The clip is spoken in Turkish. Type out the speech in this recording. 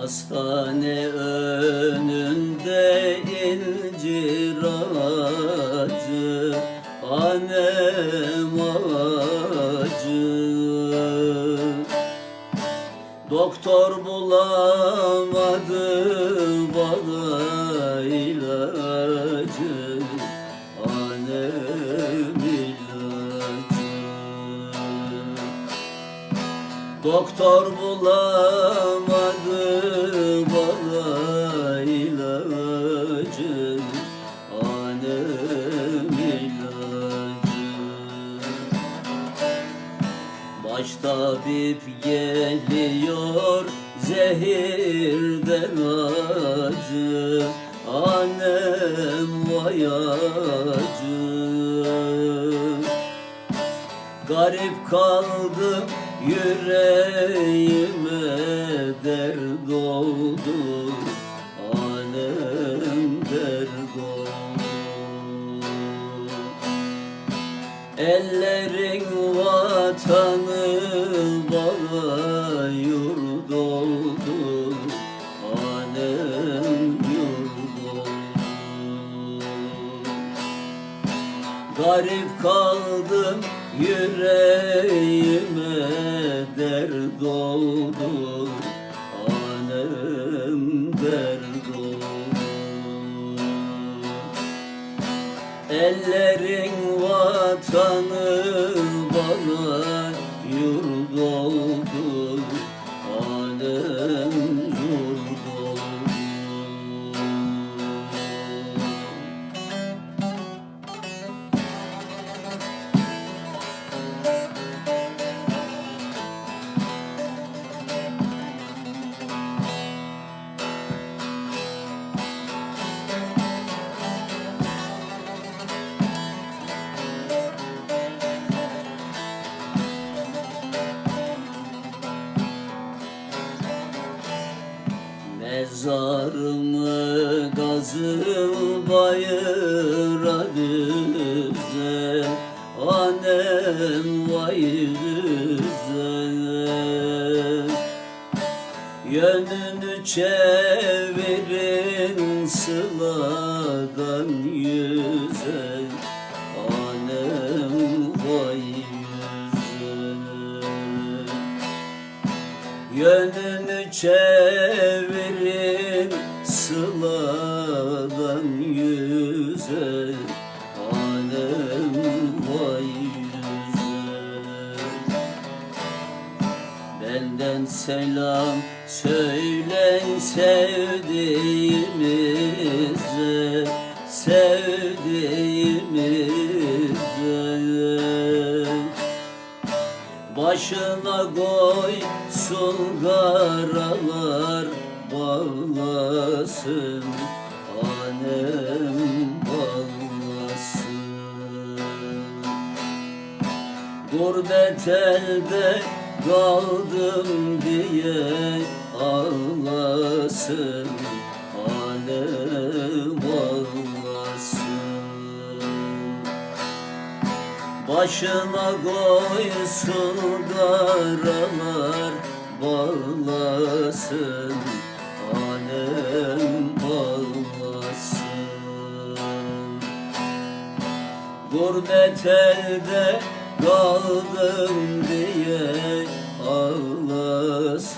Hastane önünde incir ağacı Annem ağacı. Doktor bulamadı bana Doktor bulamadı bana ilacı Annem ilacı. Baş tabip geliyor zehirden acı Annem vay acı Garip kaldım yüreğime dert oldu Alem dert oldu. Ellerin vatanı bana yurt oldu Alem yurt oldu. Garip kaldım yüreğime dert oldu Alem dert Ellerin vatanı bana Mezarımı gazım bayıra düze Annem vay düze Yönünü çevirin sıladan yüze Yönünü çevirin sıladan yüze Alem vay yüze. Benden selam söylen sevdiğimize Başına koysun karalar bağlasın Annem bağlasın. Gurbet elde kaldım diye ağlasın Alem Başına koysun karalar bağlasın Alem bağlasın. Gurbet elde kaldım diye ağlasın